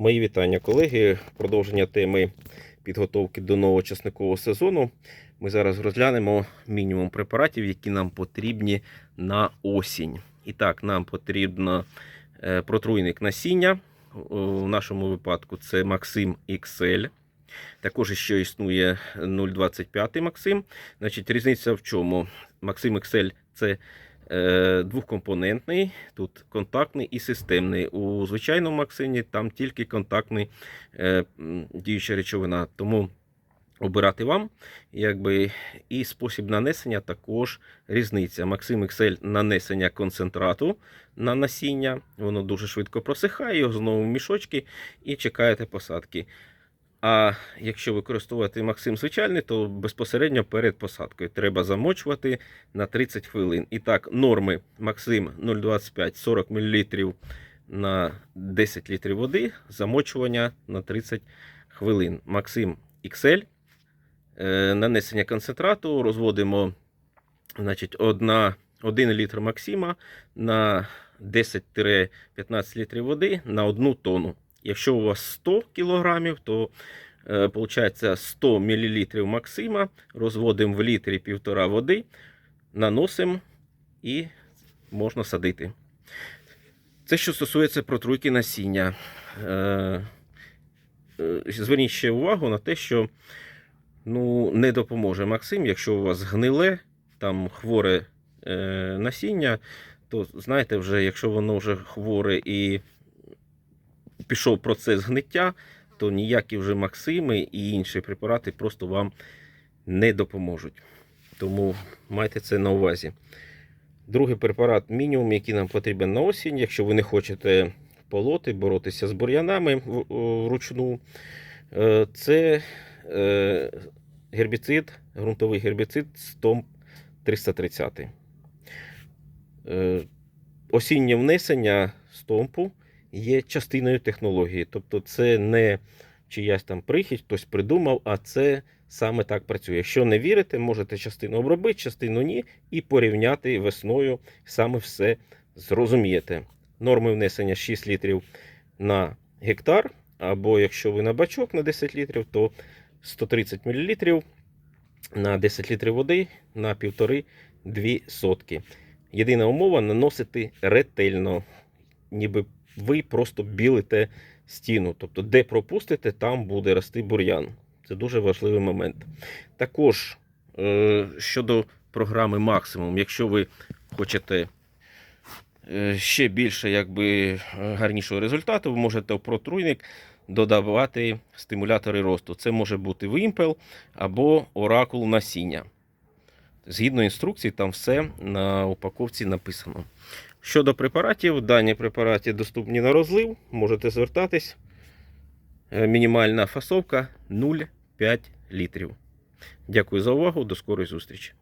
Мої вітання, колеги. Продовження теми підготовки до нового часникового сезону. Ми зараз розглянемо мінімум препаратів, які нам потрібні на осінь. І так, нам потрібно е, протруйник насіння. У нашому випадку це Максим XL. Також ще існує 0,25 Максим. Значить, різниця в чому? Максим XL це е, двохкомпонентний, тут контактний і системний. У звичайному Максині там тільки контактний е, діюча речовина. Тому обирати вам. Якби, і спосіб нанесення також різниця. Максим XL нанесення концентрату на насіння. Воно дуже швидко просихає, його знову в мішочки і чекаєте посадки. А якщо використовувати Максим звичайний, то безпосередньо перед посадкою треба замочувати на 30 хвилин. І так, норми Максим 0,25 40 мл на 10 літрів води, замочування на 30 хвилин. Максим XL. Е, нанесення концентрату розводимо значить, 1, 1 літр Максима на 10-15 літрів води на 1 тонну. Якщо у вас 100 кг, то е, виходить 100 мл Максима, розводимо в літрі півтора води, наносимо і можна садити. Це що стосується протруйки насіння. Е, е, Зверніть ще увагу на те, що ну, не допоможе Максим, якщо у вас гниле, там хворе насіння, то знаєте, вже, якщо воно вже хворе і пішов процес гниття, то ніякі вже Максими і інші препарати просто вам не допоможуть. Тому майте це на увазі. Другий препарат мінімум, який нам потрібен на осінь, якщо ви не хочете полоти, боротися з бур'янами вручну, е, це е, гербіцид, ґрунтовий гербіцид Стомп 330. Е, Осіннє внесення стомпу є частиною технології. Тобто це не чиясь там прихідь, хтось придумав, а це саме так працює. Якщо не вірите, можете частину обробити, частину ні, і порівняти весною саме все зрозумієте. Норми внесення 6 літрів на гектар, або якщо ви на бачок на 10 літрів, то 130 мл на 10 літрів води на 1,5-2 сотки. Єдина умова наносити ретельно, ніби ви просто білите стіну. Тобто, де пропустите, там буде рости бур'ян. Це дуже важливий момент. Також е, щодо програми Максимум, якщо ви хочете е, ще більше якби, е, гарнішого результату, ви можете в протруйник додавати стимулятори росту. Це може бути вимпел або оракул насіння. Згідно інструкцій, там все на упаковці написано. Щодо препаратів, дані препарати доступні на розлив, можете звертатись. Е, Мінімальна фасовка 0,5 літрів. Дякую за увагу, до скорої зустрічі.